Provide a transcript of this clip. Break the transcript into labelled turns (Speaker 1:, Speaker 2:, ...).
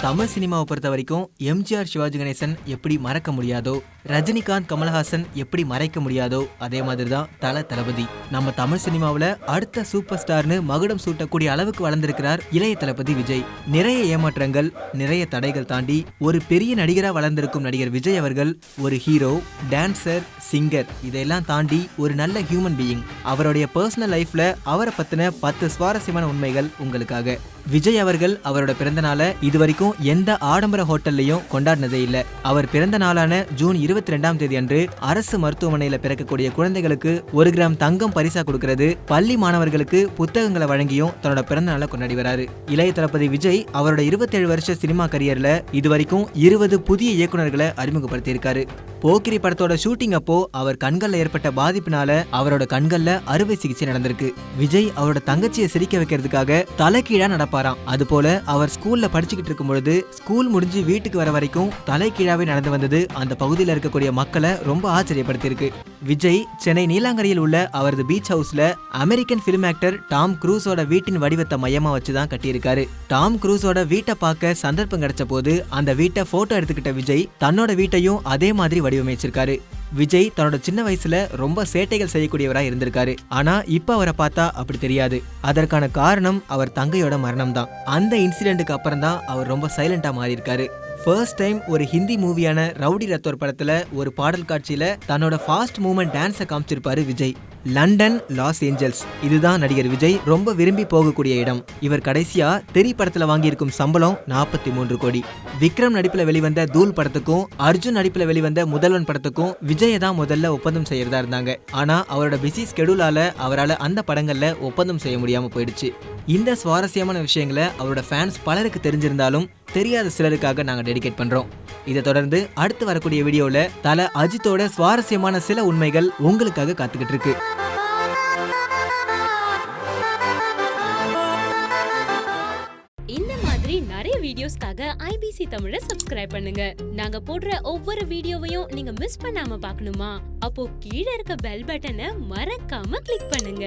Speaker 1: தமிழ் சினிமாவை பொறுத்த வரைக்கும் எம்ஜிஆர் சிவாஜி கணேசன் எப்படி மறக்க முடியாதோ ரஜினிகாந்த் கமல்ஹாசன் எப்படி மறைக்க முடியாதோ அதே மாதிரி தான் தல தளபதி. நம்ம தமிழ் சினிமாவில் அடுத்த சூப்பர் ஸ்டார்னு மகுடம் சூட்டக்கூடிய அளவுக்கு வளர்ந்திருக்கிறார் இளைய தளபதி விஜய். நிறைய ஏமாற்றங்கள் நிறைய தடைகள் தாண்டி ஒரு பெரிய நடிகராக வளர்ந்திருக்கும் நடிகர் விஜய் அவர்கள் ஒரு ஹீரோ டான்சர் சிங்கர் இதையெல்லாம் தாண்டி ஒரு நல்ல ஹியூமன் பீயிங் அவருடைய பர்சனல் லைஃப்ல அவரை பத்தின பத்து சுவாரஸ்யமான உண்மைகள் உங்களுக்காக. விஜய் அவர்கள் அவரோட பிறந்த நாளை இது வரைக்கும் எந்த ஆடம்பர ஹோட்டல்லையும் கொண்டாடினதே இல்லை. அவர் பிறந்த நாளான ஜூன் இருபத்தி ரெண்டாம் தேதி அன்று அரசு மருத்துவமனையில பிறக்கக்கூடிய குழந்தைகளுக்கு ஒரு கிராம் தங்கம் பரிசா கொடுக்கிறது பள்ளி மாணவர்களுக்கு புத்தகங்களை வழங்கியும் தன்னோட பிறந்த நாளை கொண்டாடி வராரு. இளைய தளபதி விஜய் அவரோட 27 வருஷ சினிமா கரியர்ல இது வரைக்கும் இருபது புதிய இயக்குனர்களை அறிமுகப்படுத்தியிருக்காரு. போக்கிரி படத்தோட ஷூட்டிங் அப்போ அவர் கண்கள்ல ஏற்பட்ட பாதிப்பினால அவரோட கண்கள்ல அறுவை சிகிச்சை நடந்திருக்கு. விஜய் அவரோட தங்கச்சியை சிரிக்க வைக்கிறதுக்காக தலைகீழா நடப்பாராம். அது போல அவர் ஸ்கூல்ல படிச்சுக்கிட்டு இருக்கும் பொழுது ஸ்கூல் முடிஞ்சு வீட்டுக்கு வர வரைக்கும் தலைகீழாவே நடந்து வந்தது அந்த பகுதியில் இருக்கக்கூடிய மக்களை ரொம்ப ஆச்சரியப்படுத்தியிருக்கு. விஜய் சென்னை நீலாங்கரையில் உள்ள அவரது பீச் ஹவுஸ்ல அமெரிக்கன் ஃபிலிம் ஆக்டர் டாம் க்ரூஸோட வீட்டின் வடிவத்தை மையமா வச்சு தான் கட்டியிருக்காரு. டாம் க்ரூஸோட வீட்டை பார்க்க சந்தர்ப்பம் கிடைச்ச போது அந்த வீட்டை போட்டோ எடுத்துக்கிட்ட விஜய் தன்னோட வீட்டையும் அதே மாதிரி வடிவமைச்சிருக்காரு. விஜய் தன்னோட சின்ன வயசுல ரொம்ப சேட்டைகள் செய்யக்கூடியவராக இருந்திருக்காரு. ஆனா இப்ப அவரை பார்த்தா அப்படி தெரியாது. அதற்கான காரணம் அவர் தங்கையோட மரணம் தான் அந்த இன்சிடென்ட்டுக்கு அப்புறம் தான் அவர் ரொம்ப சைலண்டா மாறி இருக்காரு ஃபர்ஸ்ட் டைம் ஒரு ஹிந்தி மூவியான ரவுடி ரத்தோர் படத்தில் ஒரு பாடல் காட்சியில் தன்னோட ஃபாஸ்ட் மூமெண்ட் டான்ஸை காமிச்சிருப்பாரு விஜய். லண்டன் லாஸ் ஏஞ்சல்ஸ் இதுதான் நடிகர் விஜய். ரொம்ப விரும்பி போகக்கூடிய இடம். இவர் கடைசியா தெரி படத்தில் வாங்கியிருக்கும் சம்பளம் நாற்பத்தி மூன்று கோடி. விக்ரம் நடிப்பில் வெளிவந்த தூல் படத்துக்கும் அர்ஜுன் நடிப்பில் வெளிவந்த முதல்வன் படத்துக்கும் விஜயை தான் முதல்ல ஒப்பந்தம் செய்யறதா இருந்தாங்க. ஆனா அவரோட பிஸி ஸ்கெடியூலால அவரால் அந்த படங்கள்ல ஒப்பந்தம் செய்ய முடியாம போயிடுச்சு. இந்த சுவாரஸ்யமான விஷயங்களை அவரோட ஃபேன்ஸ் பலருக்கு தெரிஞ்சிருந்தாலும் தெரியாத சிலருக்காக நாங்கள் டெடிகேட் பண்ணுறோம் இதை தொடர்ந்து அடுத்து வரக்கூடிய வீடியோவில் தல அஜித்தோட சுவாரஸ்யமான சில உண்மைகள் உங்களுக்காக காத்துக்கிட்டு இருக்கு
Speaker 2: இந்த மாதிரி நிறைய வீடியோஸ்க்காக ஐபிசி தமிழை சப்ஸ்கிரைப் பண்ணுங்க. நாங்க போடுற ஒவ்வொரு வீடியோவையும் நீங்க மிஸ் பண்ணாம பார்க்கணுமா? அப்போ கீழே இருக்க பெல் பட்டனை மறக்காம கிளிக் பண்ணுங்க.